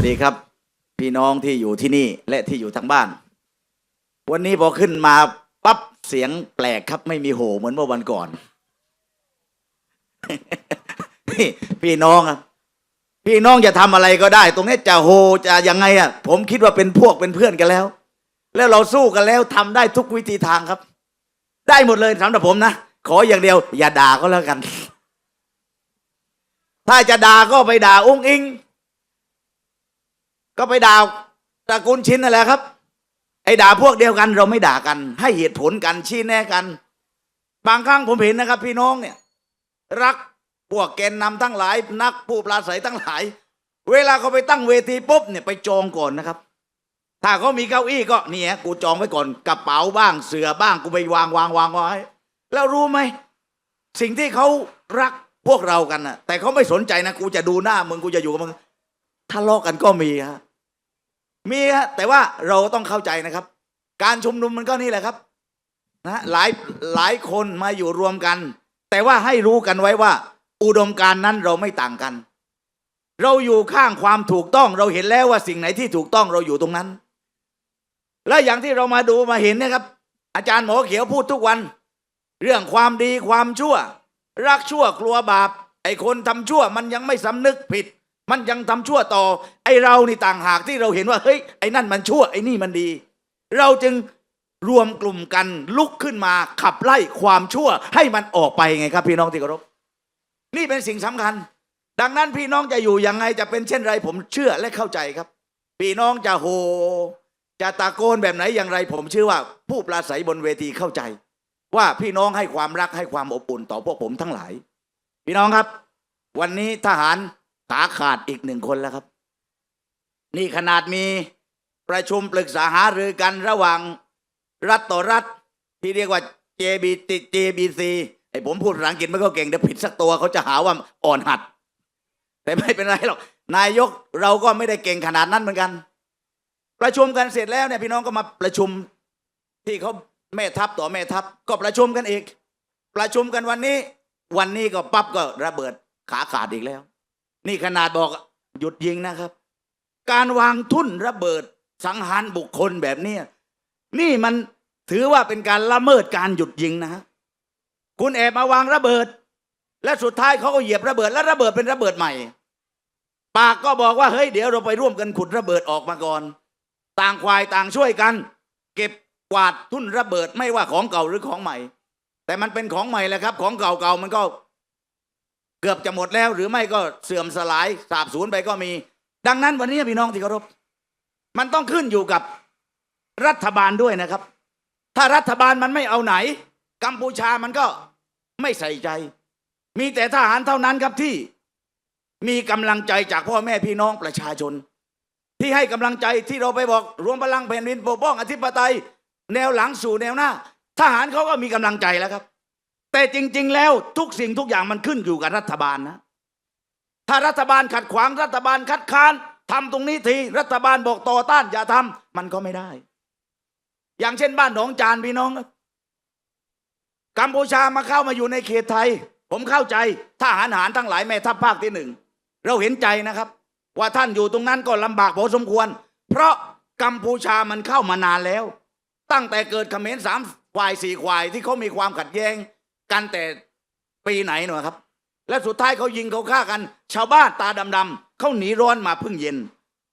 วัสดีครับ พี่น้องที่อยู่ที่นี่และที่อยู่ทางบ้าน วันนี้พอขึ้นมาปั๊บเสียงแปลกครับไม่มีโหเหมือนเมื่อวันก่อนพี่พี่น้องครับพี่น้องจะทำอะไรก็ได้ ตรงนี้จะโหจะยังไงอะ ผมคิดว่าเป็นพวกเป็นเพื่อนกันแล้ว แล้วเราสู้กันแล้วทำได้ทุกวิธีทางครับ ได้หมดเลยสำหรับผมนะขออย่างเดียว อย่าด่าก็แล้วกัน ถ้าจะด่าก็ไปด่าอุ้งอิง ก็ไปด่าตระกูลชินนั่นแหละครับ ไอ้ด่าพวกเดียวกันเราไม่ด่ากัน ให้เหตุผลกันชี้แนะกัน บางครั้งผมเห็นนะครับ พี่น้องเนี่ย รักพวกแกนนำทั้งหลาย นักผู้ปราศัยทั้งหลาย เวลาเขาไปตั้งเวทีปุ๊บเนี่ยไปจองก่อนนะครับ ถ้าเขามีเก้าอี้ก็เนี่ยกูจองไว้ก่อนกระเป๋าบ้างเสือบ้างกูไปวางวางวางไว้ แล้วรู้ไหมสิ่งที่เขารักพวกเรากันนะแต่เขาไม่สนใจนะกูจะดูหน้ามึงกูจะอยู่กับมึงทะเลาะกันก็มีฮะ มีฮะแต่ว่าเราต้องเข้าใจนะครับ การชุมนุมมันก็นี่แหละครับนะหลายหลายคนมาอยู่รวมกัน แต่ว่าให้รู้กันไว้ว่า อุดมการณ์นั้นเราไม่ต่างกัน เราอยู่ข้างความถูกต้องเราเห็นแล้วว่าสิ่งไหนที่ถูกต้องเราอยู่ตรงนั้น และอย่างที่เรามาดูมาเห็นนะครับ อาจารย์หมอเขียวพูดทุกวัน เรื่องความดีความชั่ว รักชั่วกลัวบาปไอ้คนทำชั่วมันยังไม่สำนึกผิด มันยังทำชั่วต่อ ไอเรานี่ต่างหากที่เราเห็นว่าเฮ้ยไอ้นั่นมันชั่วไอ้นี่มันดี เราจึงรวมกลุ่มกันลุกขึ้นมาขับไล่ความชั่วให้มันออกไปไงครับ พี่น้องที่เคารพนี่เป็นสิ่งสำคัญ ดังนั้นพี่น้องจะอยู่ยังไงจะเป็นเช่นไรผมเชื่อและเข้าใจครับ พี่น้องจะโหจะตะโกนแบบไหนอย่างไร ผมเชื่อว่า ผู้ปราศัยบนเวทีเข้าใจ ว่าพี่น้องให้ความรักให้ความอบอุ่นต่อพวกผมทั้งหลาย พี่น้องครับ วันนี้ทหาร ขาขาดอีกหนึ่งคนแล้วครับ นี่ขนาดมีประชุมปรึกษาหารือกันระหว่างรัฐต่อรัฐ ที่เรียกว่า JBC JBC ไอผมพูดภาษาอังกฤษไม่ก็เก่งเดี๋ยวผิดสักตัวเขาจะหาว่าอ่อนหัด แต่ไม่เป็นไรหรอกนายกเราก็ไม่ได้เก่งขนาดนั้นเหมือนกัน ประชุมกันเสร็จแล้วเนี่ยพี่น้องก็มาประชุมที่เขาแม่ทัพต่อแม่ทัพก็ประชุมกันอีก ประชุมกันวันนี้ วันนี้ก็ปั๊บก็ระเบิดขาขาดอีกแล้ว นี่ขนาดบอกหยุดยิงนะครับ การวางทุ่นระเบิดสังหารบุคคลแบบนี้นี่มันถือว่าเป็นการละเมิดการหยุดยิงนะฮะคุณแอบมาวางระเบิด และสุดท้ายเขาก็เหยียบระเบิด และระเบิดเป็นระเบิดใหม่ ปากก็บอกว่าเฮ้ยเดี๋ยวเราไปร่วมกันขุดระเบิดออกมาก่อน ต่างควายต่างช่วยกัน เก็บกวาดทุ่นระเบิดไม่ว่าของเก่าหรือของใหม่ แต่มันเป็นของใหม่แหละครับ ของเก่าๆมันก็ เกือบจะหมดแล้วหรือไม่ก็เสื่อมสลายสาบสูญไปก็มี ดังนั้นวันนี้พี่น้องที่เคารพ มันต้องขึ้นอยู่กับรัฐบาลด้วยนะครับ ถ้ารัฐบาลมันไม่เอาไหน กัมพูชามันก็ไม่ใส่ใจ มีแต่ทหารเท่านั้นครับที่มีกำลังใจจากพ่อแม่พี่น้องประชาชน ที่ให้กำลังใจที่เราไปบอกรวมพลังแผ่นดินปกป้องอธิปไตย แนวหลังสู่แนวหน้า ทหารเขาก็มีกำลังใจแล้วครับ แต่จริง ๆ แล้วทุกสิ่งทุกอย่างมันขึ้นอยู่กับรัฐบาลนะ ถ้ารัฐบาลขัดขวางรัฐบาลคัดค้านทำตรงนี้ทีรัฐบาลบอกต่อต้านอย่าทำมันก็ไม่ได้ อย่างเช่นบ้านหนองจานพี่น้องกัมพูชามาเข้ามาอยู่ในเขตไทย ผมเข้าใจทหารหารทั้งหลายแม่ทัพภาคที่หนึ่งเราเห็นใจนะครับ ว่าท่านอยู่ตรงนั้นก็ลำบากพอสมควร เพราะกัมพูชามันเข้ามานานแล้ว ตั้งแต่เกิดเขมรสามควายสี่ควายที่เขามีความขัดแย้ง กันแต่ปีไหนหน่อยครับ และสุดท้ายเขายิงเขาฆ่ากัน ชาวบ้านตาดำๆเขาหนีร้อนมาพึ่งเย็น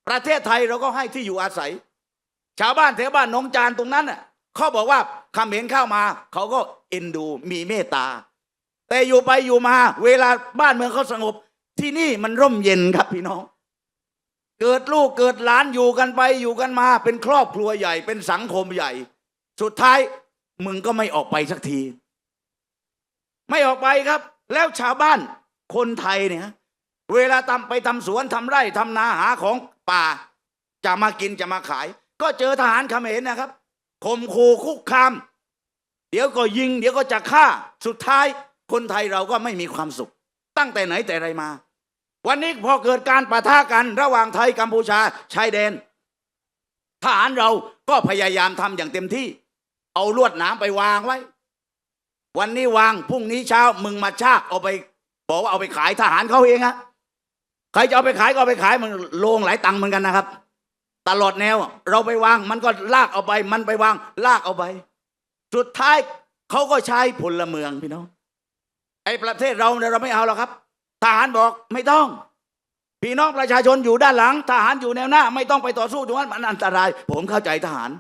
ประเทศไทยเราก็ให้ที่อยู่อาศัย ชาวบ้านแถวบ้านหนองจานตรงนั้นน่ะเขาบอกว่าคำเห็นเข้ามา เขาก็เอ็นดูมีเมตตา แต่อยู่ไปอยู่มา เวลาบ้านเมืองเขาสงบ ที่นี่มันร่มเย็นครับพี่น้อง เกิดลูกเกิดหลานอยู่กันไปอยู่กันมา เป็นครอบครัวใหญ่เป็นสังคมใหญ่ สุดท้ายมึงก็ไม่ออกไปสักที ไม่ออกไปครับ แล้วชาวบ้านคนไทยเนี่ยเวลาทำไปทำสวนทำไร่ทำนาหาของป่า จะมากินจะมาขาย ก็เจอทหารเขมรนะครับข่มขู่คุกคาม เดี๋ยวก็ยิง เดี๋ยวก็จะฆ่าสุดท้ายคนไทยเราก็ไม่มีความสุข ตั้งแต่ไหนแต่ไรมา วันนี้พอเกิดการปะทะกันระหว่างไทยกัมพูชาชายแดนทหารเราก็พยายามทำอย่างเต็มที่ เอาลวดหนามไปวางไว้ วันนี้วางพรุ่งนี้เช้ามึงมาชากเอาไป บอกว่าเอาไปขายทหารเขาเองอะใครจะเอาไปขายก็เอาไปขายมันโลงหลายตังค์เหมือนกันนะครับ ตลอดแนว เราไปวางมันก็ลากเอาไป มันไปวาง ลากเอาไป สุดท้ายเขาก็ใช้พลเมืองพี่น้องไอ้ประเทศเราเนี่ยเราไม่เอาหรอกครับ ทหารบอกไม่ต้อง พี่น้องประชาชนอยู่ด้านหลัง ทหารอยู่แนวหน้า ไม่ต้องไปต่อสู้ตรงนั้นมันอันตราย ผมเข้าใจทหาร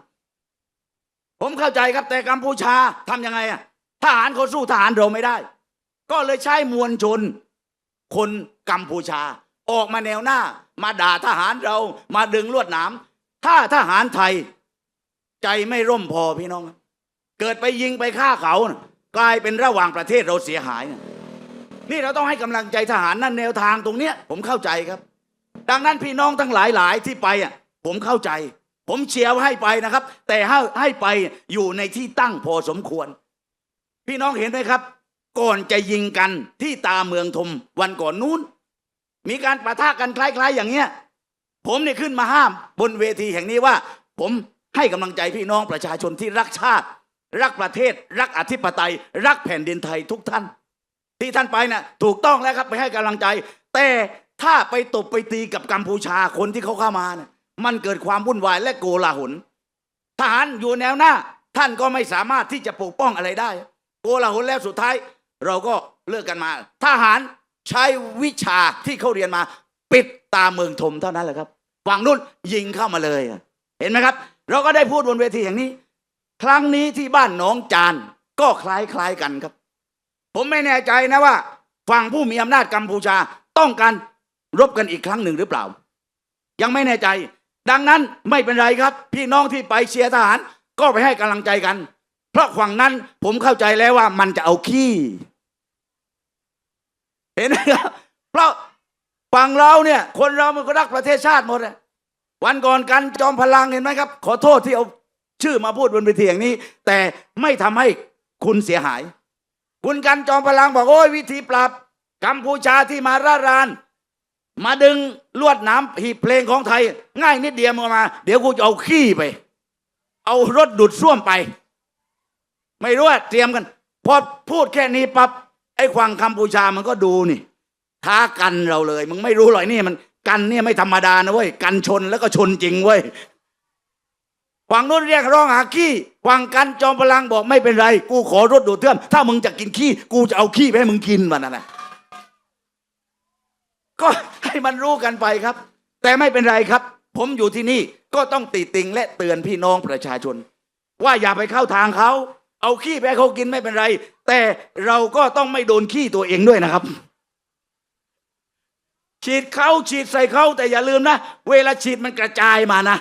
ผมเข้าใจครับแต่กัมพูชาทำยังไงอะ ทหารเขาสู้ทหารเราไม่ได้ ก็เลยใช้มวลชน คนกัมพูชา ออกมาแนวหน้า มาด่าทหารเรามาดึงลวดหนามถ้าทหารไทย ใจไม่ร่มพอพี่น้อง เกิดไปยิงไปฆ่าเขานะกลายเป็นระหว่างประเทศเราเสียหายนะนี่เราต้องให้กำลังใจทหารนั่นแนวทางตรงเนี้ย ผมเข้าใจครับ ดังนั้นพี่น้องทั้งหลายหลายที่ไปอะ ผมเข้าใจ ผมเชียร์ให้ไปนะครับ แต่ให้ให้ไปอยู่ในที่ตั้งพอสมควร พี่น้องเห็นไหมครับ ก่อนจะยิงกันที่ตาเมืองทมวันก่อนนู้น มีการประทะกันคล้าย ๆ อย่างเงี้ย ผมเนี่ยขึ้นมาห้ามบนเวทีแห่งนี้ว่า ผมให้กำลังใจพี่น้องประชาชนที่รักชาติ รักประเทศ รักอธิปไตย รักแผ่นดินไทยทุกท่าน ที่ท่านไปน่ะถูกต้องแล้วครับไปให้กำลังใจ แต่ถ้าไปตบไปตีกับกัมพูชาคนที่เขาเข้ามาเนี่ยมันเกิดความวุ่นวายและโกลาหลทหารอยู่แนวหน้า ท่านก็ไม่สามารถที่จะปกป้องอะไรได้ โกลาหลแล้วสุดท้าย เราก็เลิกกันมา ทหารใช้วิชาที่เขาเรียนมา ปิดตาเมืองทมเท่านั้นแหละครับฝั่งนู้นยิงเข้ามาเลย เห็นไหมครับ เราก็ได้พูดบนเวทีอย่างนี้ ครั้งนี้ที่บ้านหนองจานก็คล้ายๆกันครับ ผมไม่แน่ใจนะว่าฝั่งผู้มีอำนาจกัมพูชาต้องการรบกันอีกครั้งหนึ่งหรือเปล่า ยังไม่แน่ใจ ดังนั้นไม่เป็นไรครับ พี่น้องที่ไปเชียร์ทหาร ก็ไปให้กำลังใจกัน เพราะฝั่งนั้นผมเข้าใจแล้วว่ามันจะเอาขี้ เห็นไหมครับเพราะฝั่งเราเนี่ย คนเรามันก็รักประเทศชาติหมดวันก่อนกันจอมพลังเห็นไหมครับ ขอโทษที่เอาชื่อมาพูดบนเวทีอย่างนี้ แต่ไม่ทำให้คุณเสียหาย คุณกันจอมพลังบอกโอ้ยวิธีปรับกัมพูชาที่มาร่าราน มาดึงลวดน้ำหีบเพลงของไทย ง่ายนิดเดียวมามาเดี๋ยวกูจะเอาขี้ไป เอารถดูดซ่วมไป ไม่รู้ว่าเตรียมกัน พอพูดแค่นี้ปับ๊บไอ้ควางกัมพูชามันก็ดูนี่ ท้ากันเราเลย มึงไม่รู้หรอยนี่มันกันเนี่ยไม่ธรรมดานะเว้ยกันชนแล้วก็ชนจริงเว้ยฝั่งนู้นเรียกร้องหาขี้ฝั่งกันจอมพลังบอกไม่เป็นไร กูขอรถดูดเทื่อมถ้ามึงจะกินขี้กูจะเอาขี้ไปให้มึงกินมันนั่นนะก็ให้มันรู้กันไปครับ แต่ไม่เป็นไรครับ ผมอยู่ที่นี่ก็ต้องติติงและเตือนพี่น้องประชาชน ว่าอย่าไปเข้าทางเขา เอาขี้ไปให้เขากินไม่เป็นไร แต่เราก็ต้องไม่โดนขี้ตัวเองด้วยนะครับ ฉีดเขาฉีดใส่เขาแต่อย่าลืมนะ เวลาฉีดมันกระจายมานะ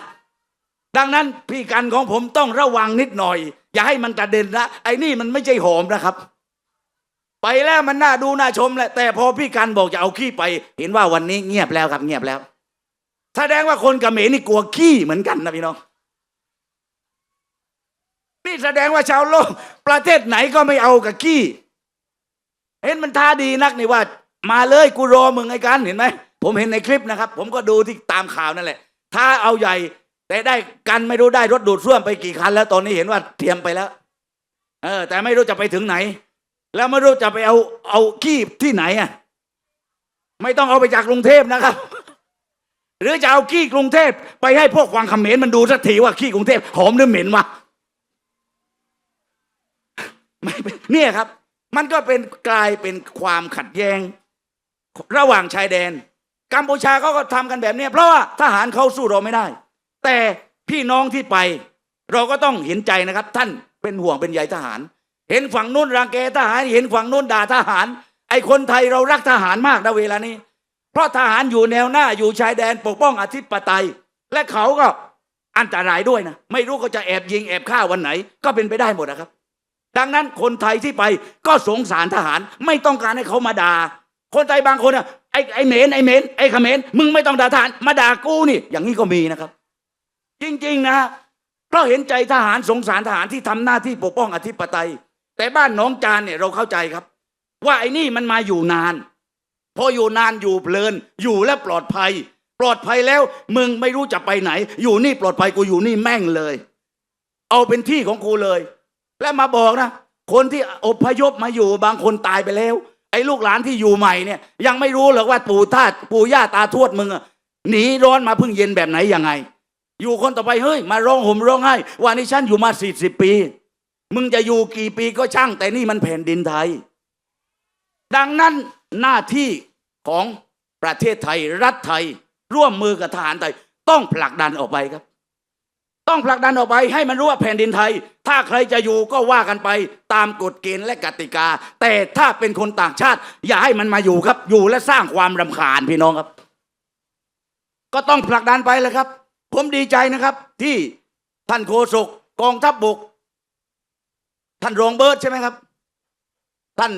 ดังนั้นพี่กันของผมต้องระวังนิดหน่อย อย่าให้มันกระเด็นนะไอ้นี่มันไม่ใช่หอมนะครับ ไปแล้วมันน่าดูน่าชมแหละแต่พอพี่กันบอกจะเอาขี้ไป เห็นว่าวันนี้เงียบแล้วครับเงียบแล้ว แสดงว่าคนเขมนี่กลัวขี้เหมือนกันนะพี่น้อง นี่แสดงว่าชาวโลก ประเทศไหนก็ไม่เอากับขี้ เห็นมันท่าดีนักนี่ว่า มาเลยกูรอมึงไอ้กันเห็นไหมผมเห็นในคลิปนะครับ ผมก็ดูที่ตามข่าวนั่นแหละ ถ้าเอาใหญ่ แต่ได้กันไม่รู้ได้รถดูดซ่วมไปกี่คัน แล้วตอนนี้เห็นว่าเตรียมไปแล้ว เออ แต่ไม่รู้จะไปถึงไหน แล้วไม่รู้จะไปเอาเอาขี้ที่ไหนอะไม่ต้องเอาไปจากกรุงเทพนะครับ หรือจะเอาขี้กรุงเทพไปให้พวกวังเขมรมันดูสักทีว่าขี้กรุงเทพหอมหรือเหม็นวะไม่ เนเนี่ยครับ มันก็เป็นกลายเป็นความขัดแย้ง ระหว่างชายแดน กัมพูชาเขาก็ทำกันแบบเนี้ยเพราะว่าทหารเขาสู้เราไม่ได้ แต่พี่น้องที่ไป เราก็ต้องเห็นใจนะครับ ท่านเป็นห่วงเป็นใยทหาร เห็นฝั่งนู้นรังแกทหาร เห็นฝั่งนู้นด่าทหาร ไอ้คนไทยเรารักทหารมากนะเวลานี้ เพราะทหารอยู่แนวหน้าอยู่ชายแดนปกป้องอธิปไตย และเขาก็อันตรายด้วยนะ ไม่รู้เขาจะแอบยิงแอบฆ่าวันไหน ก็เป็นไปได้หมดนะครับ ดังนั้นคนไทยที่ไปก็สงสารทหาร ไม่ต้องการให้เขามาด่าคนไทยบางคนอะไอ้ไอ้เมนไอ้เมนไอ้เมรมึงไม่ต้องด่าทหารมาด่ากูนี่ อย่างนี้ก็มีนะครับ จริง ๆ นะเพราะเห็นใจทหารสงสารทหารที่ทำหน้าที่ปกป้องอธิปไตย แต่บ้านหน้องจานเนี่ยเราเข้าใจครับ ว่าไอ้นี่มันมาอยู่นาน พออยู่นานอยู่เพลิน อยู่และปลอดภัย ปลอดภัยแล้ว มึงไม่รู้จะไปไหน อยู่นี่ปลอดภัยกูอยู่นี่แม่งเลย เอาเป็นที่ของกูเลย และมาบอกนะ คนที่อพยพมาอยู่บางคนตายไปแล้ว ไอ้ลูกหลานที่อยู่ใหม่เนี่ย ยังไม่รู้หรอกว่าปู่ท่าปู่ย่าตาทวดมึงหนีร้อนมาพึ่งเย็นแบบไหนยังไง อยู่คนต่อไปเฮ้ย มาร้องห่มร้องไห้วันนี้ฉันอยู่มาสี่สิบปี มึงจะอยู่กี่ปีก็ช่าง แต่นี่มันแผ่นดินไทย ดังนั้นหน้าที่ของประเทศไทยรัฐไทย ร่วมมือกับทหารไทย ต้องผลักดันออกไปครับ ต้องผลักดันออกไปให้มันรู้ว่าแผ่นดินไทย ถ้าใครจะอยู่ก็ว่ากันไปตามกฎเกณฑ์และกติกา แต่ถ้าเป็นคนต่างชาติ อย่าให้มันมาอยู่ครับ อยู่และสร้างความรำคาญพี่น้องครับ ก็ต้องผลักดันไปเลยครับ ผมดีใจนะครับ ที่ท่านโฆษกกองทัพบบก ท่านรองเบิร์ตใช่ไหมครับ ท่าน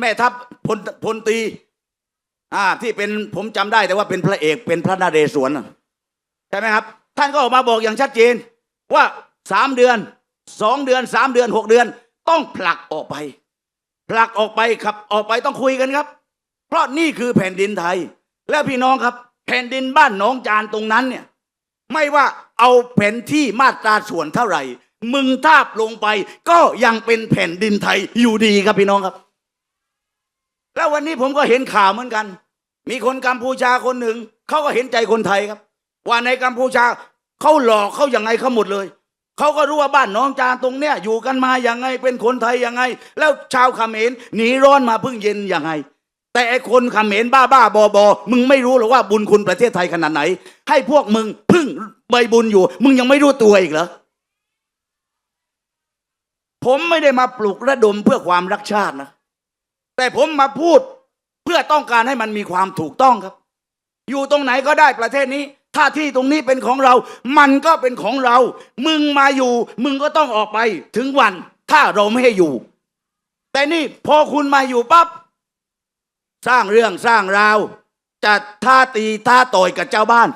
แม่ทัพพลพลตีอ่าที่เป็นผมจำได้แต่ว่าเป็นพระเอกเป็นพระนาเรศวรน่ะใช่ไหมครับ ท่านก็ออกมาบอกอย่างชัดเจน ว่าสามเดือนสองเดือนสามเดือนหกเดือน ต้องผลักออกไป ผลักออกไปครับออกไปต้องคุยกันครับ เพราะนี่คือแผ่นดินไทย และพี่น้องครับ แผ่นดินบ้านหนองจานตรงนั้นเนี่ยไม่ว่าเอาแผ่นที่มาตราส่วนเท่าไหร่ มึงทาบลงไปก็ยังเป็นแผ่นดินไทยอยู่ดีครับพี่น้องครับ แล้ววันนี้ผมก็เห็นข่าวเหมือนกัน มีคนกัมพูชาคนหนึ่งเขาก็เห็นใจคนไทยครับ ว่าในกัมพูชาเขาหลอกเขาอย่างไงเขาหมดเลยเขาก็รู้ว่าบ้านน้องจานตรงเนี้ยอยู่กันมาอย่างไงเป็นคนไทยยังไง แล้วชาวเขมรหนีร้อนมาพิ่งเย็นยังไง แต่ไอคนเขมรบ้าบ้าบอบอมึงไม่รู้หรอกว่าบุญคุณประเทศไทยขนาดไหน ให้พวกมึงพึ่งใบบุญอยู่ มึงยังไม่รู้ตัวอีกเหรอผมไม่ได้มาปลุกระดมเพื่อความรักชาตินะ แต่ผมมาพูดเพื่อต้องการให้มันมีความถูกต้องครับ อยู่ตรงไหนก็ได้ประเทศนี้ ถ้าที่ตรงนี้เป็นของเรา มันก็เป็นของเรา มึงมาอยู่ มึงก็ต้องออกไปถึงวัน ถ้าเราไม่ให้อยู่ แต่นี่พอคุณมาอยู่ปั๊บสร้างเรื่องสร้างราว จะท่าตีท่าต่อยกับเจ้าบ้าน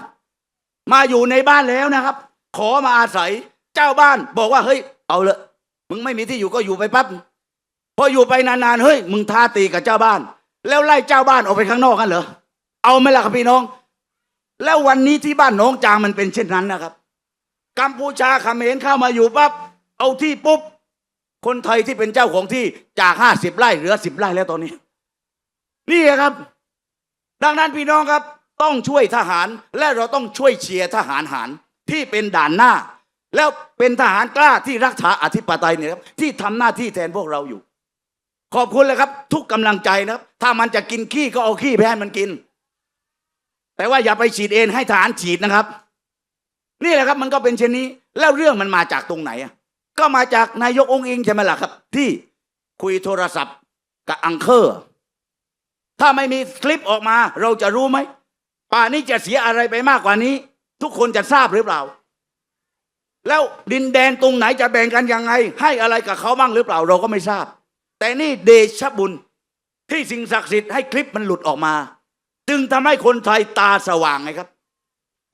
มาอยู่ในบ้านแล้วนะครับ ขอมาอาศัยเจ้าบ้าน บอกว่าเฮ้ย เอาเลยมึงไม่มีที่อยู่ก็อยู่ไปปั๊บพออยู่ไปนานๆเฮ้ย มึงท้าตีกับเจ้าบ้าน แล้วไล่เจ้าบ้านออกไปข้างนอกกันเหรอเอาไหมล่ะครับพี่น้อง แล้ววันนี้ที่บ้านหน้องจางมันเป็นเช่นนั้นนะครับ กัมพูชาเขมรเข้ามาอยู่ปั๊บเอาที่ปุ๊บ คนไทยที่เป็นเจ้าของที่จากห้าสิบไร่เหลือสิบไร่แล้วตอนนี้ นี่ครับ ดังนั้นพี่น้องครับ ต้องช่วยทหารและเราต้องช่วยเชียร์ทหารหารที่เป็นด่านหน้า แล้วเป็นทหารกล้าที่รักษาอธิปไตยเนี่ยครับที่ทำหน้าที่แทนพวกเราอยู่ ขอบคุณเลยครับ ทุกกำลังใจนะครับ ถ้ามันจะกินขี้ก็เอาขี้ไปให้มันกิน แต่ว่าอย่าไปฉีดเองให้ทหารฉีดนะครับ นี่แหละครับมันก็เป็นเช่นนี้ แล้วเรื่องมันมาจากตรงไหนอะก็มาจากนายกองค์อิงใช่ไหมล่ะครับ ที่คุยโทรศัพท์กับอังเคอร์ ถ้าไม่มีคลิปออกมา เราจะรู้ไหมป่านี้จะเสียอะไรไปมากกว่านี้ ทุกคนจะทราบหรือเปล่า แล้วดินแดนตรงไหนจะแบ่งกันยังไง ให้อะไรกับเขาบ้างหรือเปล่าเราก็ไม่ทราบ แต่นี่เดชบุญที่สิ่งศักดิ์สิทธิ์ให้คลิปมันหลุดออกมา จึงทำให้คนไทยตาสว่างไงครับ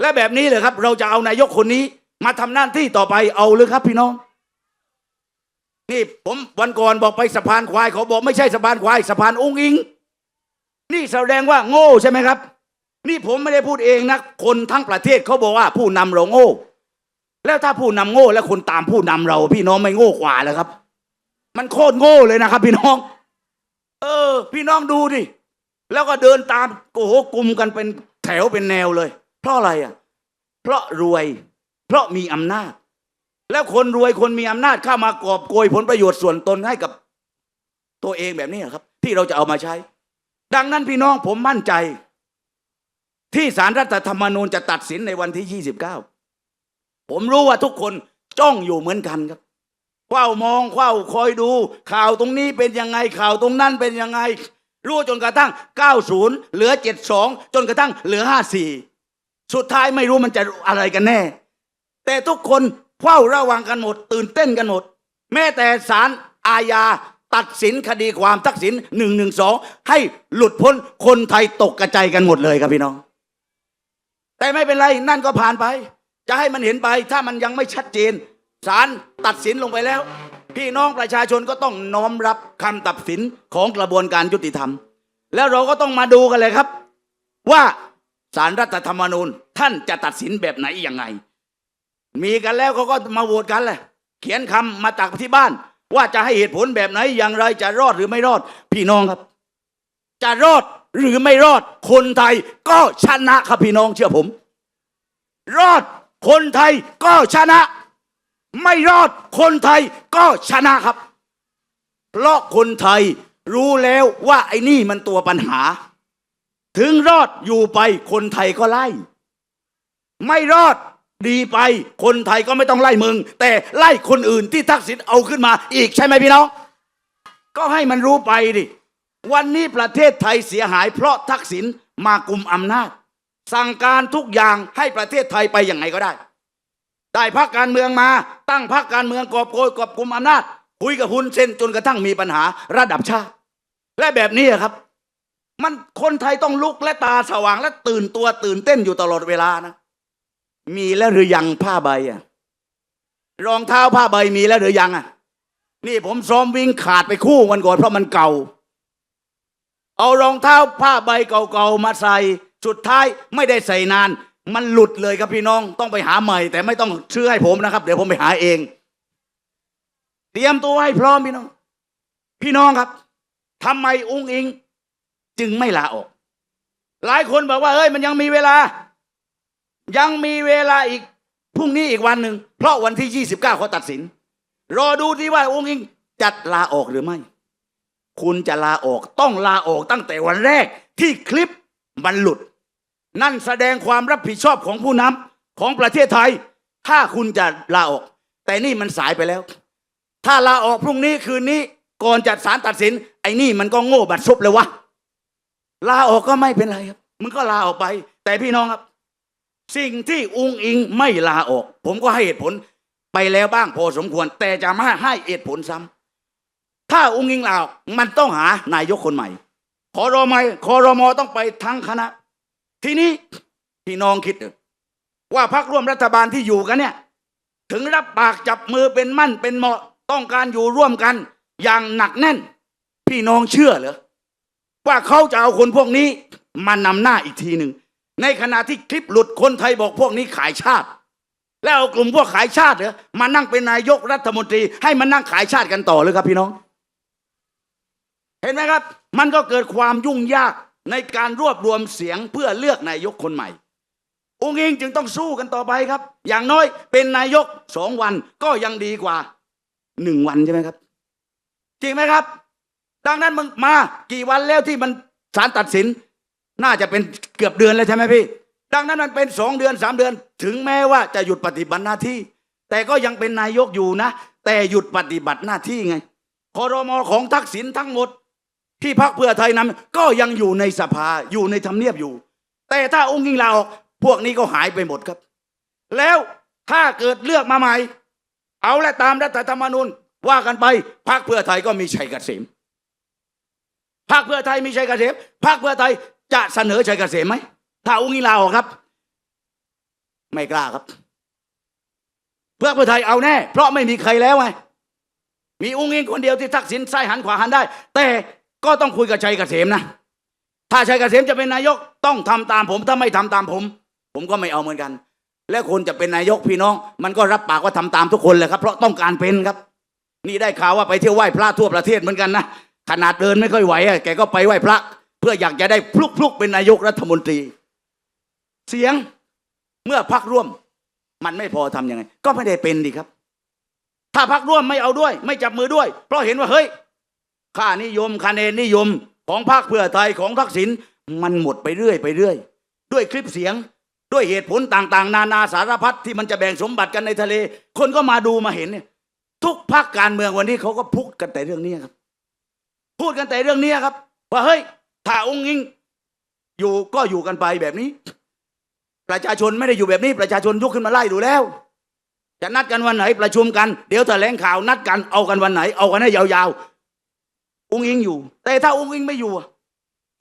และแบบนี้เลยครับ เราจะเอานายกคนนี้ มาทำหน้าที่ต่อไปเอาเลยครับพี่น้อง นี่ผมวันก่อนบอกไปสะพานควายเขาบอกไม่ใช่สะพานควายสะพานองค์อิง นี่แสดงว่าโง่ใช่ไหมครับ นี่ผมไม่ได้พูดเองนะคนทั้งประเทศเขาบอกว่าผู้นำเราโง่ แล้วถ้าผู้นำโง่แล้วคนตามผู้นำเรา พี่น้องไม่โง่กว่าเลยครับ มันโคตรโง่เลยนะครับ พี่น้อง เออ พี่น้องดูดิ แล้วก็เดินตามโอ้โหกลุ่มกันเป็นแถวเป็นแนวเลย เพราะอะไรอะ เพราะรวย เพราะมีอำนาจ แล้วคนรวยคนมีอำนาจเข้ามากอบโกยผลประโยชน์ส่วนตนให้กับตัวเองแบบนี้ครับ ที่เราจะเอามาใช้ ดังนั้นพี่น้องผมมั่นใจ ที่สารรัฐธรรมนูญจะตัดสินในวันที่ 29 ผมรู้ว่าทุกคนจ้องอยู่เหมือนกันครับเฝ้ามองเฝ้าคอยดู ข่าวตรงนี้เป็นยังไงข่าวตรงนั้นเป็นยังไง รู้จนกระทั่ง 90 เหลือ 72 จนกระทั่งเหลือ 54 สุดท้ายไม่รู้มันจะอะไรกันแน่ แต่ทุกคนเฝ้าระวังกันหมด ตื่นเต้นกันหมด แม้แต่ศาลอาญาตัดสินคดีความทักษิณหนึ่งหนึ่งสองให้หลุดพ้นคนไทยตกกระจายกันหมดเลยครับพี่น้อง แต่ไม่เป็นไรนั่นก็ผ่านไป จะให้มันเห็นไป ถ้ามันยังไม่ชัดเจนศาลตัดสินลงไปแล้ว พี่น้องประชาชนก็ต้องน้อมรับคำตัดสินของกระบวนการยุติธรรม แล้วเราก็ต้องมาดูกันเลยครับ ว่าศาลรัฐธรรมนูญท่านจะตัดสินแบบไหนยังไง มีกันแล้วเขาก็มาโหวตกันแหละเขียนคำมาจากที่บ้าน ว่าจะให้เหตุผลแบบไหนอย่างไรจะรอดหรือไม่รอด พี่น้องครับ จะรอดหรือไม่รอด คนไทยก็ชนะครับพี่น้องเชื่อผม รอดคนไทยก็ชนะ ไม่รอดคนไทยก็ชนะครับ เพราะคนไทยรู้แล้วว่าไอ้นี่มันตัวปัญหา ถึงรอดอยู่ไปคนไทยก็ไล่ ไม่รอดดีไป คนไทยก็ไม่ต้องไล่มึง แต่ไล่คนอื่นที่ทักษิณเอาขึ้นมา อีกใช่ไหมพี่น้องก็ให้มันรู้ไปดิวันนี้ประเทศไทยเสียหาย เพราะทักษิณมากุมอำนาจ สั่งการทุกอย่างให้ประเทศไทยไปอย่างไงก็ได้ ได้พักการเมืองมา ตั้งพักการเมืองกอบโกยกอบกุมอำนาจ คุยกับฮุนเซนจนกระทั่งมีปัญหาระดับชาติ และแบบนี้ครับ มันคนไทยต้องลุกและตาสว่างและตื่นตัวตื่นเต้นอยู่ตลอดเวลานะ มีแล้วหรือยังผ้าใบอะรองเท้าผ้าใบมีแล้วหรือยังอะนี่ผมซ้อมวิ่งขาดไปคู่วันก่อนเพราะมันเก่า เอารองเท้าผ้าใบเก่าๆมาใส่สุดท้ายไม่ได้ใส่นาน มันหลุดเลยครับพี่น้องต้องไปหาใหม่ แต่ไม่ต้องซื้อให้ผมนะครับ เดี๋ยวผมไปหาเอง เตรียมตัวให้พร้อมพี่น้อง พี่น้องครับทำไมอุ้งอิง จึงไม่ลาออก หลายคนบอกว่าเฮ้ยมันยังมีเวลา ยังมีเวลาอีกพรุ่งนี้อีกวันหนึ่งเพราะวันที่29เก้าเขาตัดสิน รอดูที่ว่าองค์อิงจัดลาออกหรือไม่ คุณจะลาออกต้องลาออกตั้งแต่วันแรกที่คลิปมันหลุด นั่นแสดงความรับผิดชอบของผู้นำของประเทศไทย ถ้าคุณจะลาออก แต่นี่มันสายไปแล้ว ถ้าลาออกพรุ่งนี้คืนนี้ก่อนจัดสารตัดสิน ไอ้นี่มันก็โง่บัดซบเลยวะลาออกก็ไม่เป็นไรครับมึงก็ลาออกไป แต่พี่น้องครับ สิ่งที่อุงอิงไม่ลาออก ผมก็ให้เหตุผลไปแล้วบ้างพอสมควร แต่จะมาให้เหตุผลซ้ำถ้าอุงอิงลาออกมันต้องหานายกคนใหม่คอรมอคอรมอต้องไปทั้งคณะ ทีนี้พี่น้องคิดว่าพักร่วมรัฐบาลที่อยู่กันเนี่ย ถึงรับปากจับมือเป็นมั่นเป็นเหมาะต้องการอยู่ร่วมกันอย่างหนักแน่น พี่น้องเชื่อเหรอว่าเขาจะเอาคนพวกนี้มานำหน้าอีกทีหนึ่งในขณะที่คลิปหลุดคนไทยบอกพวกนี้ขายชาติ แล้วเอากลุ่มพวกขายชาติเหรอมานั่งเป็นนายกรัฐมนตรี ให้มันนั่งขายชาติกันต่อเลยครับพี่น้อง เห็นไหมครับ มันก็เกิดความยุ่งยาก ในการรวบรวมเสียงเพื่อเลือกนายกคนใหม่ องค์เองจึงต้องสู้กันต่อไปครับ อย่างน้อยเป็นนายกสองวันก็ยังดีกว่าหนึ่งวันใช่ไหมครับ จริงไหมครับ ดังนั้นมึงมากี่วันแล้วที่มันศาลตัดสิน น่าจะเป็นเกือบเดือนแล้วใช่ไหมพี่ ดังนั้นมันเป็นสองเดือนสามเดือน ถึงแม้ว่าจะหยุดปฏิบัติหน้าที่ แต่ก็ยังเป็นนายกอยู่นะ แต่หยุดปฏิบัติหน้าที่ไงคอรมอของทักษิณทั้งหมด ที่พักเพื่อไทยนำก็ยังอยู่ในสภาอยู่ในทำเนียบอยู่ แต่ถ้าองค์ยิงลาออกพวกนี้ก็หายไปหมดครับ แล้วถ้าเกิดเลือกมาใหม่ เอาและตามรัฐธรรมนูญว่ากันไปพักเพื่อไทยก็มีชัยเกษมพรรคเพื่อไทยมีชัยเกษมพรรคเพื่อไทยจะเสนอชัยเกษมไหมถ้าอุ้งอิงลาออกครับ ไม่กล้าครับ เพื่อเพื่อไทยเอาแน่ เพราะไม่มีใครแล้วไงมีอุ้งอิงคนเดียวที่ทักษิณซ้หันขวาหันได้ แต่ ก็ต้องคุยกับชัยเกษมนะ ถ้าชัยเกษมจะเป็นนายกต้องทำตามผม ถ้าไม่ทำตามผม ผมก็ไม่เอาเหมือนกัน และคนจะเป็นนายกพี่น้อง มันก็รับปากว่าทำตามทุกคนเลยครับ เพราะต้องการเป็นครับ นี่ได้ข่าวว่าไปเที่ยวไหว้พระทั่วประเทศเหมือนกันนะขนาดเดินไม่ค่อยไหวอะแกก็ไปไหว้พระ เพื่ออยากจะได้พลุกพลุกเป็นนายกรัฐมนตรี เสียงเมื่อพักร่วม มันไม่พอทำยังไง ก็ไม่ได้เป็นดีครับ ถ้าพักร่วมไม่เอาด้วย ไม่จับมือด้วย เพราะเห็นว่าเฮ้ย ค่านิยมคะแนนนิยมของพรรคเพื่อไทยของทักษิณมันหมดไปเรื่อยไปเรื่อย ด้วยคลิปเสียงด้วยเหตุผลต่างๆ นานาสารพัดที่มันจะแบ่งสมบัติกันในทะเล คนก็มาดูมาเห็นเนี่ยทุกพรรคการเมืองวันนี้เขาก็พูดกันแต่เรื่องนี้ครับ พูดกันแต่เรื่องนี้ครับ ว่าเฮ้ยถ้าองค์ยิงอยู่ก็อยู่กันไปแบบนี้ ประชาชนไม่ได้อยู่แบบนี้ ประชาชนยกขึ้นมาไล่ดูแล้ว จะนัดกันวันไหนประชุมกัน เดี๋ยวแถลงข่าวนัดกันเอากันวันไหน เอากันให้ยาวๆ องค์ยิงอยู่ แต่ถ้าองค์ยิงไม่อยู่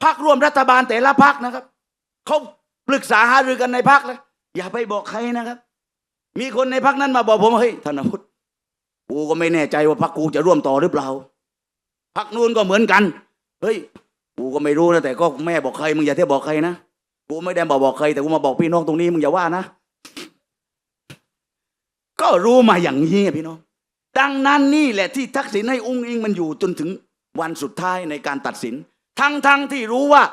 พักร่วมรัฐบาลแต่ละพักนะครับเขาปรึกษาหารือกันในพักเลยอย่าไปบอกใครนะครับ มีคนในพักนั้นมาบอกผมว่าเฮ้ยธนพุทธกูก็ไม่แน่ใจว่าพักกูจะร่วมต่อหรือเปล่าพักนู้นก็เหมือนกันเฮ้ยกูก็ไม่รู้นะแต่ก็แม่บอกใครมึงอย่าเที่ยวบอกใครนะกูไม่ได้บอกบอกใครแต่กูมาบอกพี่น้องตรงนี้มึงอย่าว่านะ ก็รู้มาอย่างนี้พี่น้อง ดังนั้นนี่แหละที่ทักษิณให้อุ้งอิงมันอยู่จนถึง วันสุดท้ายในการตัดสิน ทั้งทั้งที่รู้ว่า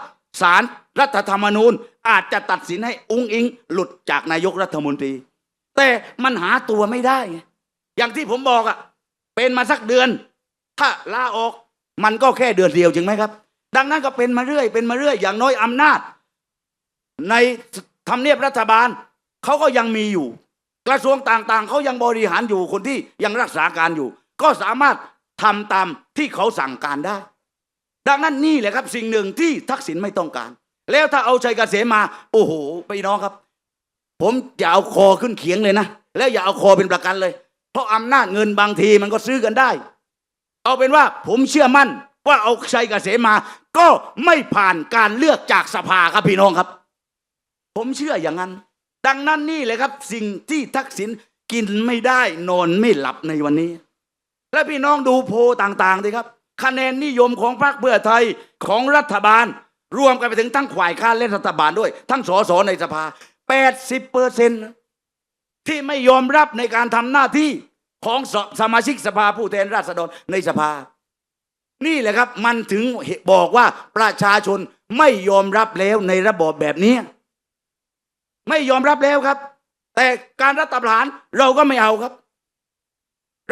สารรัฐธรรมนูญอาจจะตัดสินให้อุ้งอิง หลุดจากนายกรัฐมนตรี แต่มันหาตัวไม่ได้ไงอย่างที่ผมบอกอะเป็นมาสักเดือน ถ้าลาออกมันก็แค่เดือนเดียวจริงไหมครับ ดังนั้นก็เป็นมาเรื่อย เป็นมาเรื่อย อย่างน้อยอำนาจ ในทำเนียบรัฐบาลเขาก็ยังมีอยู่ กระทรวงต่างๆเขายังบริหารอยู่คนที่ยังรักษาการอยู่ ก็สามารถ ทำตามที่เขาสั่งการได้ ดังนั้นนี่แหละครับสิ่งหนึ่งที่ทักษิณไม่ต้องการ แล้วถ้าเอาชัยเกษมมา โอ้โหพี่น้องครับ ผมจะเอาคอขึ้นเขียงเลยนะ แล้วอย่าเอาคอเป็นประกันเลย เพราะอำนาจเงินบางทีมันก็ซื้อกันได้ เอาเป็นว่าผมเชื่อมั่นว่าเอาชัยเกษมมา ก็ไม่ผ่านการเลือกจากสภาครับพี่น้องครับ ผมเชื่ออย่างนั้น ดังนั้นนี่เลยครับ สิ่งที่ทักษิณกินไม่ได้นอนไม่หลับในวันนี้ และพี่น้องดูโพลต่างๆดิครับ คะแนนนิยมของพรรคเพื่อไทยของรัฐบาล รวมกันไปถึงทั้งฝ่ายค้านและรัฐบาลด้วย ทั้งสสในสภา 80เปอร์เซ็นที่ไม่ยอมรับในการทำหน้าที่ของสสมาชิกสภาผู้แทนราษฎรในสภา นี่แหละครับมันถึงบอกว่าประชาชนไม่ยอมรับแล้วในระบอบแบบนี้ ไม่ยอมรับแล้วครับ แต่การรัฐประหารเราก็ไม่เอาครับ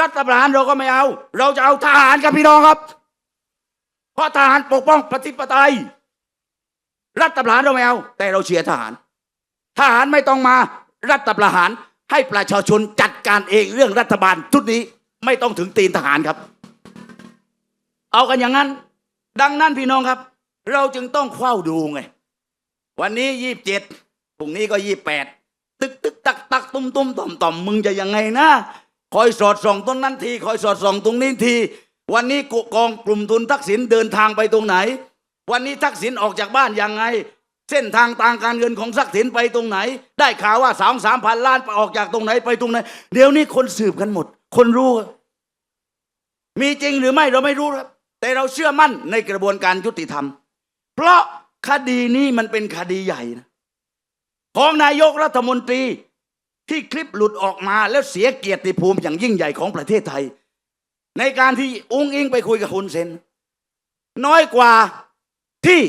รัฐประหารเราก็ไม่เอา เราจะเอาทหารครับพี่น้องครับ เพราะทหารปกป้องปฏิปไตย รัฐประหารเราไม่เอา แต่เราเชียร์ทหาร ทหารไม่ต้องมา รัฐประหารให้ประชาชนจัดการเองเรื่องรัฐบาลชุดนี้ไม่ต้องถึงตีนทหารครับ เอากันอย่างนั้น ดังนั้นพี่น้องครับ เราจึงต้องเฝ้าดูไง วันนี้ยี่สิบเจ็ดพรุ่งนี้ก็ยี่บแปดตึกตึกตักตักตุ้มตุ้มต่อมต่อมมึงจะยังไงนะ คอยสอดส่องตรงนั้นทีคอยสอดส่องตรงนี้ที วันนี้กองกลุ่มทุนทักษิณเดินทางไปตรงไหน วันนี้ทักษิณออกจากบ้านยังไง เส้นทางทางการเงินของทักษิณไปตรงไหน ได้ข่าวว่าสองสามพันล้านไปออกจากตรงไหนไปตรงไหน เดี๋ยวนี้คนสืบกันหมด คนรู้ มีจริงหรือไม่เราไม่รู้ครับ แต่เราเชื่อมั่นในกระบวนการยุติธรรม เพราะคดีนี้มันเป็นคดีใหญ่นะของนายกรัฐมนตรี ที่คลิปหลุดออกมาแล้วเสียเกียรติภูมิอย่างยิ่งใหญ่ของประเทศไทย ในการที่อุ้งอิงไปคุยกับคุณเซนน้อยกว่าที่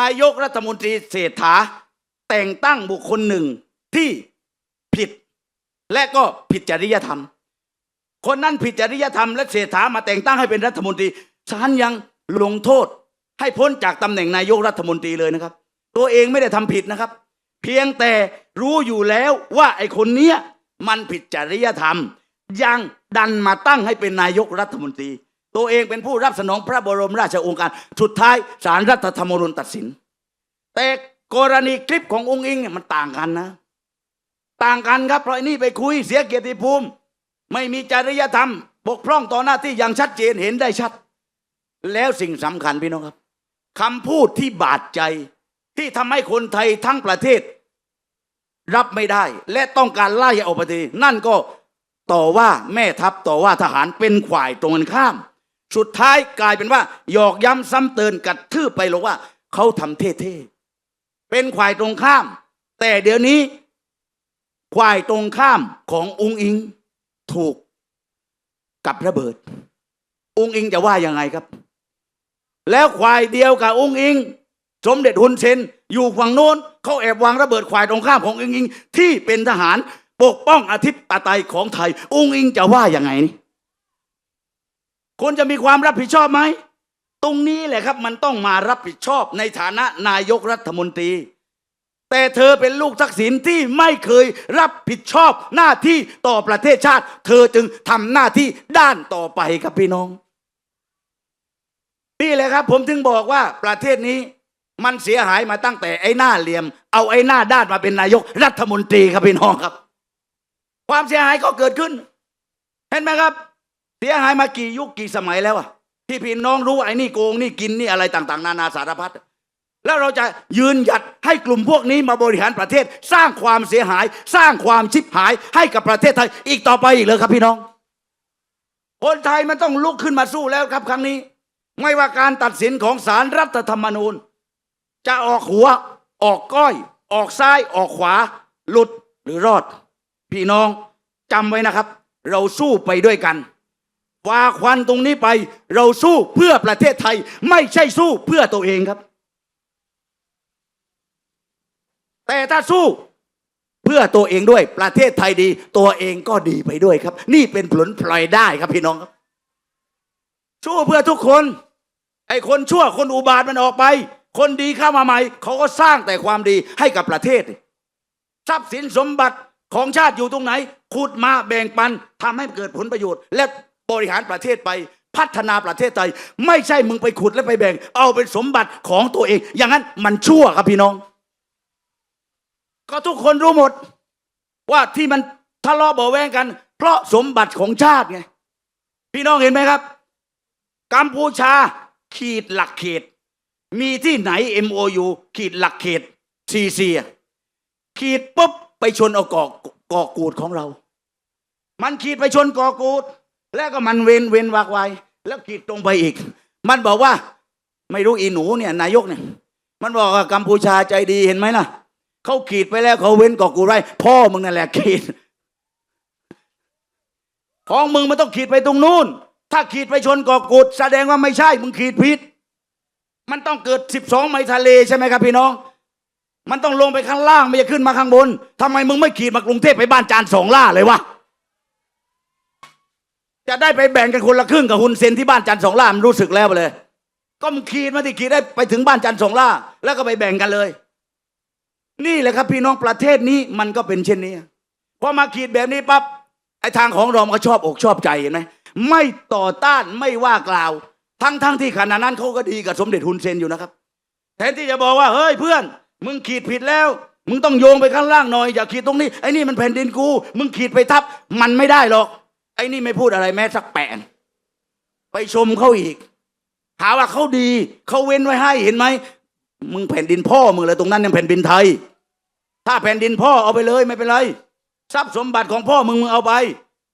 นายกรัฐมนตรีเศรษฐาแต่งตั้งบุคคลหนึ่งที่ผิด และก็ผิดจริยธรรม คนนั้นผิดจริยธรรม และเศรษฐามาแต่งตั้งให้เป็นรัฐมนตรีศาลยังลงโทษให้พ้นจากตำแหน่งนายกรัฐมนตรีเลยนะครับ ตัวเองไม่ได้ทำผิดนะครับ เพียงแต่รู้อยู่แล้วว่าไอ้คนเนี้ยมันผิดจริยธรรม ยังดันมาตั้งให้เป็นนายกรัฐมนตรี ตัวเองเป็นผู้รับสนองพระบรมราชโองการสุดท้ายศารรัฐธรรมนูญตัดสิน แต่กรณีคลิปขององค์อิงเนี่ยมันต่างกันนะ ต่างกันครับเพราะนี่ไปคุยเสียเกียรติภูมิ ไม่มีจริยธรรม บกพร่องต่อหน้าที่อย่างชัดเจนเห็นได้ชัด แล้วสิ่งสำคัญพี่น้องครับคำพูดที่บาดใจ ที่ทำให้คนไทยทั้งประเทศ รับไม่ได้ และต้องการไล่ออกไปทีนั่นก็ต่อว่าแม่ทัพต่อว่าทหารเป็นฝ่ายตรงกันข้าม สุดท้ายกลายเป็นว่า หยอกย้ำซ้ำเตือนกัดทื่อไปหรอกว่า เขาทำเท่ๆเป็นฝ่ายตรงข้าม แต่เดี๋ยวนี้ฝ่ายตรงข้ามขององค์อิงถูกกับระเบิด องค์อิงจะว่ายังไงครับ แล้วควายเดียวกับองค์อิง สมเด็จฮุนเซนอยู่ฝั่งโน้นเขาแอบวางระเบิดควายตรงข้ามขององค์อิง ที่เป็นทหารปกป้องอธิปไตยของไทย องค์อิงจะว่ายังไงนี่คนจะมีความรับผิดชอบไหม ตรงนี้แหละครับมันต้องมารับผิดชอบในฐานะนายกรัฐมนตรี แต่เธอเป็นลูกทักษิณที่ไม่เคยรับผิดชอบหน้าที่ต่อประเทศชาติ เธอจึงทำหน้าที่ด้านต่อไปครับพี่น้องนี่แหละครับ ผมถึงบอกว่าประเทศนี้ มันเสียหายมาตั้งแต่ไอ้หน้าเหลี่ยม เอาไอ้หน้าด้านมาเป็นนายกรัฐมนตรีครับพี่น้องครับ ความเสียหายก็เกิดขึ้น เห็นไหมครับ เสียหายมากี่ยุคกี่สมัยแล้วอะที่พี่น้องรู้ไอ้นี่โกงนี่กินนี่อะไรต่าง ๆ นานาสารพัดแล้วเราจะยืนหยัดให้กลุ่มพวกนี้มาบริหารประเทศ สร้างความเสียหาย สร้างความชิบหายให้กับประเทศไทยอีกต่อไปอีกเลยครับพี่น้อง คนไทยมันต้องลุกขึ้นมาสู้แล้วครับครั้งนี้ ไม่ว่าการตัดสินของศาลรรัฐธรรมนูญ จะออกหัว ออกก้อย ออกซ้ายออกขวา หลุดหรือรอด พี่น้องจำไว้นะครับ เราสู้ไปด้วยกันฝ่าควันตรงนี้ไป เราสู้เพื่อประเทศไทย ไม่ใช่สู้เพื่อตัวเองครับ แต่ถ้าสู้เพื่อตัวเองด้วยประเทศไทยดี ตัวเองก็ดีไปด้วยครับ นี่เป็นผลพลอยได้ครับพี่น้องครับสู้เพื่อทุกคน ไอ้คนชั่วคนอุบาทมันออกไป คนดีเข้ามาใหม่เขาก็สร้างแต่ความดีให้กับประเทศ ทรัพย์สินสมบัติของชาติอยู่ตรงไหนขุดมาแบ่งปันทำให้เกิดผลประโยชน์ และบริหารประเทศไปพัฒนาประเทศไทย ไม่ใช่มึงไปขุดและไปแบ่ง เอาเป็นสมบัติของตัวเอง อย่างนั้นมันชั่วครับพี่น้อง ก็ทุกคนรู้หมด ว่าที่มันทะเลาะเบาแวงกัน เพราะสมบัติของชาติไงพี่น้องเห็นไหมครับกัมพูชาขีดหลักเขต มีที่ไหน MOU ขีดหลักเขตซีซีขีดปุ๊บไปชนเอากอกกอกูดของเรา มันขีดไปชนกอกูด แล้วก็มันเวนเวนวากไว้แล้วขีดตรงไปอีก มันบอกว่า ไม่รู้อีหนูเนี่ยนายกเนี่ย มันบอกว่ากัมพูชาใจดีเห็นไหมล่ะเขาขีดไปแล้วเขาเว้นกอกูดไว้พ่อมึงนั่นแหละขีด ของมึงมันต้องขีดไปตรงนู้น ถ้าขีดไปชนกอกูด แสดงว่าไม่ใช่มึงขีดผิด มันต้องเกิดสิบสองไมล์ทะเลใช่ไหมครับพี่น้อง มันต้องลงไปข้างล่างไม่จะขึ้นมาข้างบนทำไมมึงไม่ขีดมากรุงเทพไปบ้านจานสองล่าเลยวะ จะได้ไปแบ่งกันคนละครึ่งกับฮุนเซนที่บ้านจันสองล่ามันรู้สึกแล้วเลย ก็มึงขีดมาที่ขีดได้ไปถึงบ้านจันสองล่า แล้วก็ไปแบ่งกันเลย นี่แหละครับพี่น้องประเทศนี้มันก็เป็นเช่นนี้พอมาขีดแบบนี้ปั๊บไอ้ทางของรามันก็ชอบอกชอบใจเห็นไหมไม่ต่อต้านไม่ว่ากล่าว ทั้งทั้งที่ขณะนั้นเขาก็ดีกับสมเด็จฮุนเซนอยู่นะครับ แทนที่จะบอกว่าเฮ้ยเพื่อน มึงขีดผิดแล้ว มึงต้องโยงไปข้างล่างหน่อยอย่าขีดตรงนี้ไอ้นี่มันแผ่นดินกู มึงขีดไปทับ มันไม่ได้หรอก ไอ้นี่ไม่พูดอะไรแม้สักแปนไปชมเขาอีก หาว่าเขาดีเขาเว้นไว้ให้เห็นไหมมึงแผ่นดินพ่อมึงเลยตรงนั้นยังแผ่นดินไทย ถ้าแผ่นดินพ่อเอาไปเลยไม่เป็นไรทรัพย์สมบัติของพ่อมึงมึงเอาไป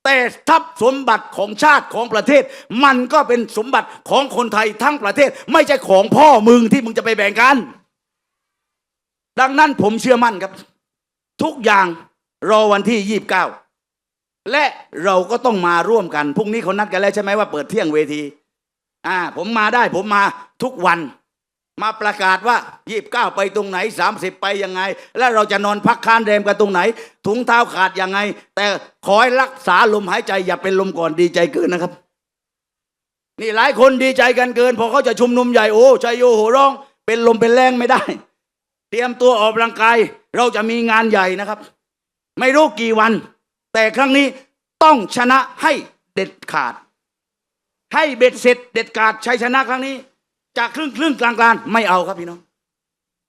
แต่ทรัพย์สมบัติของชาติของประเทศ มันก็เป็นสมบัติของคนไทยทั้งประเทศ ไม่ใช่ของพ่อมึงที่มึงจะไปแบ่งกัน ดังนั้นผมเชื่อมั่นครับ ทุกอย่างรอวันที่ยี่บเก้าและเราก็ต้องมาร่วมกันพรุ่งนี้เขานัดกันแล้วใช่ไหมว่าเปิดเที่ยงเวทีอ่าผมมาได้ผมมาทุกวัน มาประกาศว่ายี่บเก้าไปตรงไหนสามสิบไปยังไง แล้วเราจะนอนพักค้านแรมกันตรงไหน ถุงเท้าขาดยังไง แต่ขอให้รักษาลมหายใจอย่าเป็นลมก่อนดีใจเกินนะครับ นี่หลายคนดีใจกันเกิน พอเขาจะชุมนุมใหญ่โอ้ชัยโยโหร้อง เป็นลมเป็นแรงไม่ได้ เตรียมตัวออกกำลังกายเราจะมีงานใหญ่นะครับ ไม่รู้กี่วัน แต่ครั้งนี้ต้องชนะให้เด็ดขาด ให้เบ็ดเสร็จเด็ดขาดชัยชนะครั้งนี้ จากครึ่งครึ่งกลางกลางไม่เอาครับพี่น้อง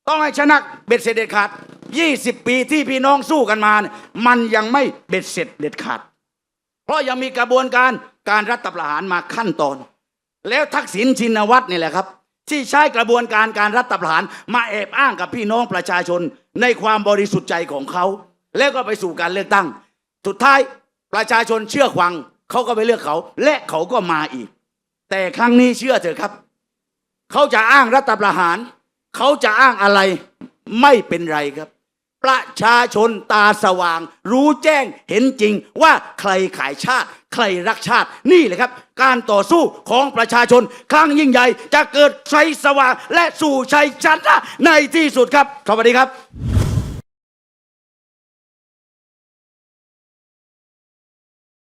ต้องให้ชนะเบ็ดเสร็จเด็ดขาด 20 ปีที่พี่น้องสู้กันมาเนี่ยมันยังไม่เบ็ดเสร็จเด็ดขาด เพราะยังมีกระบวนการการรัฐประหารมาขั้นตอน แล้วทักษิณชินวัตรนี่แหละครับ ที่ใช้กระบวนการการรัฐประหารมาแอบอ้างกับพี่น้องประชาชนในความบริสุทธิ์ใจของเขา แล้วก็ไปสู่การเลือกตั้ง สุดท้ายประชาชนเชื่อฟังเขาก็ไปเลือกเขา และเขาก็มาอีก แต่ครั้งนี้เชื่อเถอะครับ เขาจะอ้างรัฐประหาร เขาจะอ้างอะไรไม่เป็นไรครับ ประชาชนตาสว่าง รู้แจ้งเห็นจริงว่าใครขายชาติ ใครรักชาตินี่แหละครับ การต่อสู้ของประชาชน ครั้งยิ่งใหญ่จะเกิดชัยสว่างและสู่ชัยชนะในที่สุดครับ สวัสดีครับ